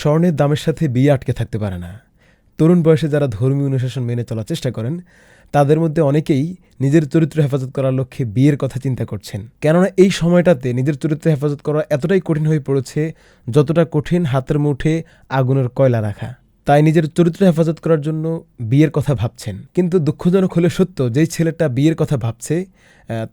স্বর্ণের দামের সাথে বিয়ে আটকে থাকতে পারে না। তরুণ বয়সে যারা ধর্মীয় অনুশাসন মেনে চলার চেষ্টা করেন, তাদের মধ্যে অনেকেই নিজের চরিত্র হেফাজত করার লক্ষ্যে বিয়ের কথা চিন্তা করছেন। কেননা এই সময়টাতে নিজের চরিত্র হেফাজত করা এতটাই কঠিন হয়ে পড়েছে, যতটা কঠিন হাতের মুঠে আগুনের কয়লা রাখা। তাই নিজের চরিত্র হেফাজত করার জন্য বিয়ের কথা ভাবছেন। কিন্তু দুঃখজনক হলে সত্য, যেই ছেলেটা বিয়ের কথা ভাবছে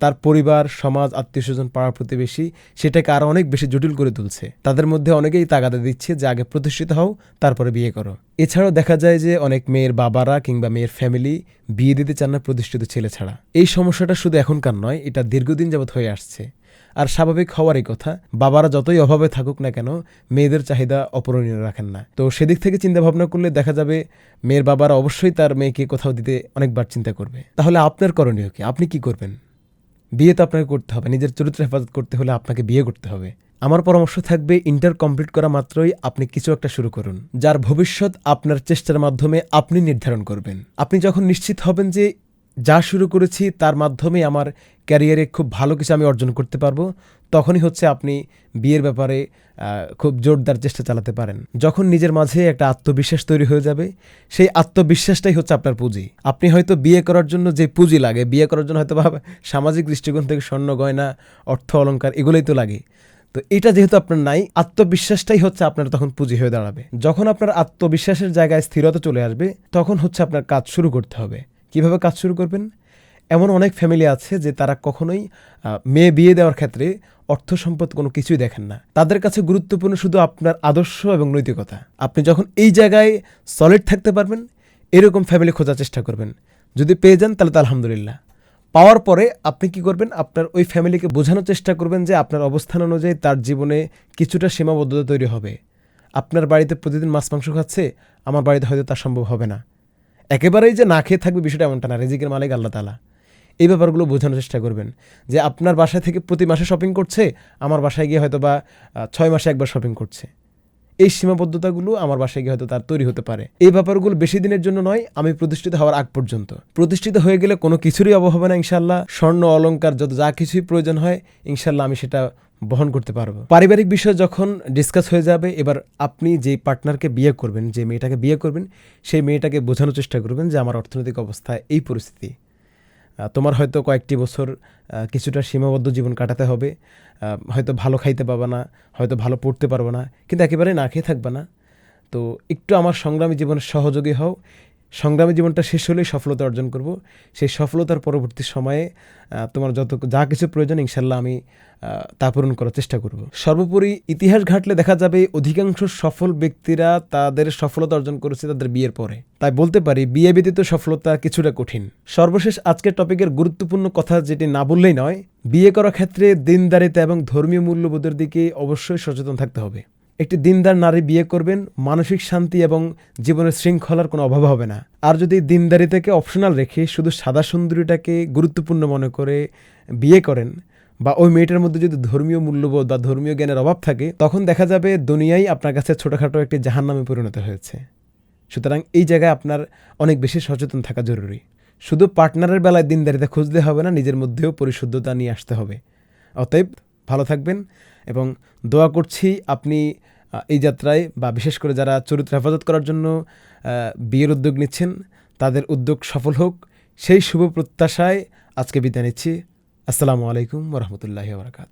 তার পরিবার, সমাজ, আত্মীয় স্বজন পাড়া প্রতিবেশী, সেটাকে আরও অনেক বেশি জটিল করে তুলছে। তাদের মধ্যে অনেকেই তাগাদা দিচ্ছে যে আগে প্রতিষ্ঠিত হও, তারপরে বিয়ে করো। এছাড়াও দেখা যায় যে অনেক মেয়ের বাবারা কিংবা মেয়ের ফ্যামিলি বিয়ে দিতে চান না প্রতিষ্ঠিত ছেলে ছাড়া। এই সমস্যাটা শুধু এখনকার নয়, এটা দীর্ঘদিন যাবৎ হয়ে আসছে। আর স্বাভাবিক হওয়ারই কথা, বাবারা যতই অভাবে থাকুক না কেন, মেয়েদের চাহিদা অপূরণীয় রাখেন না। তো সেদিক থেকে চিন্তা ভাবনা করলে দেখা যাবে, মেয়ের বাবারা অবশ্যই তার মেয়েকে কোথাও দিতে অনেকবার চিন্তা করবে। তাহলে আপনার করণীয় কি? আপনি কি করবেন? বিয়ে তো আপনাকে করতে হবে, নিজের চরিত্র হেফাজত করতে হলে আপনাকে বিয়ে করতে হবে। আমার পরামর্শ থাকবে, ইন্টার কমপ্লিট করা মাত্রই আপনি কিছু একটা শুরু করুন, যার ভবিষ্যৎ আপনার চেষ্টার মাধ্যমে আপনি নির্ধারণ করবেন। আপনি যখন নিশ্চিত হবেন যে যা শুরু করেছি তার মাধ্যমে আমার ক্যারিয়ারে খুব ভালো কিছু আমি অর্জন করতে পারব, তখনই হচ্ছে আপনি বিয়ের ব্যাপারে খুব জোরদার চেষ্টা চালাতে পারেন। যখন নিজের মাঝে একটা আত্মবিশ্বাস তৈরি হয়ে যাবে, সেই আত্মবিশ্বাসটাই হচ্ছে আপনার পুঁজি। আপনি হয়তো বিয়ে করার জন্য যে পুঁজি লাগে, বিয়ে করার জন্য হয়তো বা সামাজিক দৃষ্টিকোণ থেকে স্বর্ণ, গয়না, অর্থ অলঙ্কার এগুলোই তো লাগে। তো এটা যেহেতু আপনার নাই, আত্মবিশ্বাসটাই হচ্ছে আপনার তখন পুঁজি হয়ে দাঁড়াবে। যখন আপনার আত্মবিশ্বাসের জায়গায় স্থিরতা চলে আসবে, তখন হচ্ছে আপনার কাজ শুরু করতে হবে। কীভাবে কাজ শুরু করবেন? এমন অনেক ফ্যামিলি আছে যে তারা কখনোই মেয়ে বিয়ে দেওয়ার ক্ষেত্রে অর্থ সম্পদ কোনো কিছুই দেখেন না। তাদের কাছে গুরুত্বপূর্ণ শুধু আপনার আদর্শ এবং নৈতিকতা। আপনি যখন এই জায়গায় সলিড থাকতে পারবেন, এরকম ফ্যামিলি খোঁজার চেষ্টা করবেন। যদি পেয়ে যান, তাহলে তো আলহামদুলিল্লাহ। পাওয়ার পরে আপনি কি করবেন? আপনার ওই ফ্যামিলিকে বোঝানোর চেষ্টা করবেন যে আপনার অবস্থান অনুযায়ী তার জীবনে কিছুটা সীমাবদ্ধতা তৈরি হবে। আপনার বাড়িতে প্রতিদিন মাছ, মাংস খাচ্ছে, আমার বাড়িতে হয়তো তা সম্ভব হবে না। একেবারেই যে না খেয়ে থাকবে বিষয়টা এমনটা না, রেজিকের মালিক আল্লাহ তালা এই ব্যাপারগুলো বোঝানোর চেষ্টা করবেন যে আপনার বাসায় থেকে প্রতি মাসে শপিং করছে, আমার বাসায় গিয়ে হয়তো বা ছয় মাসে একবার শপিং করছে। এই সীমাবদ্ধতাগুলো আমার বাসায় গিয়ে হয়তো তার তৈরি হতে পারে। এই ব্যাপারগুলো বেশি দিনের জন্য নয়, আমি প্রতিষ্ঠিত হওয়ার আগ পর্যন্ত। প্রতিষ্ঠিত হয়ে গেলে কোনো কিছুরই অভাব হবে না ইনশাল্লাহ স্বর্ণ, অলঙ্কার, যত যা কিছুই প্রয়োজন হয় ইনশাল্লাহ আমি সেটা বহন করতে পারব। পারিবারিক বিষয় যখন ডিসকাস হয়ে যাবে, এবার আপনি যে পার্টনারকে বিয়ে করবেন, যে মেয়েটাকে বিয়ে করবেন, সেই মেয়েটাকে বোঝানোর চেষ্টা করবেন যে, আমার অর্থনৈতিক অবস্থা এই পরিস্থিতি। তোমার হয়তো কয়েকটি বছর কিছুটা সীমাবদ্ধ জীবন কাটাতে হবে। হয়তো ভালো খাইতে পারবে না, হয়তো ভালো পড়তে পারবে না, কিন্তু একেবারে না খেয়ে থাকবে না। তো একটু আমার সংগ্রামী জীবনের সহযোগী হও সংগ্রামী জীবনটা শেষ হলেই সফলতা অর্জন করব। সেই সফলতার পরবর্তী সময়ে তোমার যত যা কিছু প্রয়োজন ইনশাল্লাহ আমি তা পূরণ করার চেষ্টা করব। সর্বোপরি ইতিহাস ঘাটলে দেখা যাবে অধিকাংশ সফল ব্যক্তিরা তাদের সফলতা অর্জন করেছে তাদের বিয়ের পরে। তাই বলতে পারি, বিয়ে ব্যতীত সফলতা কিছুটা কঠিন। সর্বশেষ আজকের টপিকের গুরুত্বপূর্ণ কথা যেটি না বললেই নয়, বিয়ে করার ক্ষেত্রে দিনদারিতা এবং ধর্মীয় মূল্যবোধের দিকে অবশ্যই সচেতন থাকতে হবে। একটি দিনদার নারী বিয়ে করবেন, মানসিক শান্তি এবং জীবনের শৃঙ্খলার কোনো অভাব হবে না। আর যদি দিনদারিতাকে অপশনাল রেখে শুধু সাদা সুন্দরীটাকে গুরুত্বপূর্ণ মনে করে বিয়ে করেন বা ওই মেয়েটার মধ্যে যদি ধর্মীয় মূল্যবোধ বা ধর্মীয় জ্ঞানের অভাব থাকে, তখন দেখা যাবে দুনিয়াই আপনার কাছে ছোটোখাটো একটি জাহান নামে পরিণত হয়েছে। সুতরাং এই জায়গায় আপনার অনেক বেশি সচেতন থাকা জরুরি। শুধু পার্টনারের বেলায় দিনদারিতা খুঁজতে হবে না, নিজের মধ্যেও পরিশুদ্ধতা নিয়ে আসতে হবে। অতএব ভালো থাকবেন এবং দোয়া করছি আপনি এই যাত্রায় বা বিশেষ করে যারা চরিত্র হেফাজত করার জন্য বিয়ের উদ্যোগ নিচ্ছেন, তাদের উদ্যোগ সফল হোক। সেই শুভ প্রত্যাশায় আজকে বিদায় নিচ্ছি। আসসালামু আলাইকুম রহমতুল্লাহ বারকাত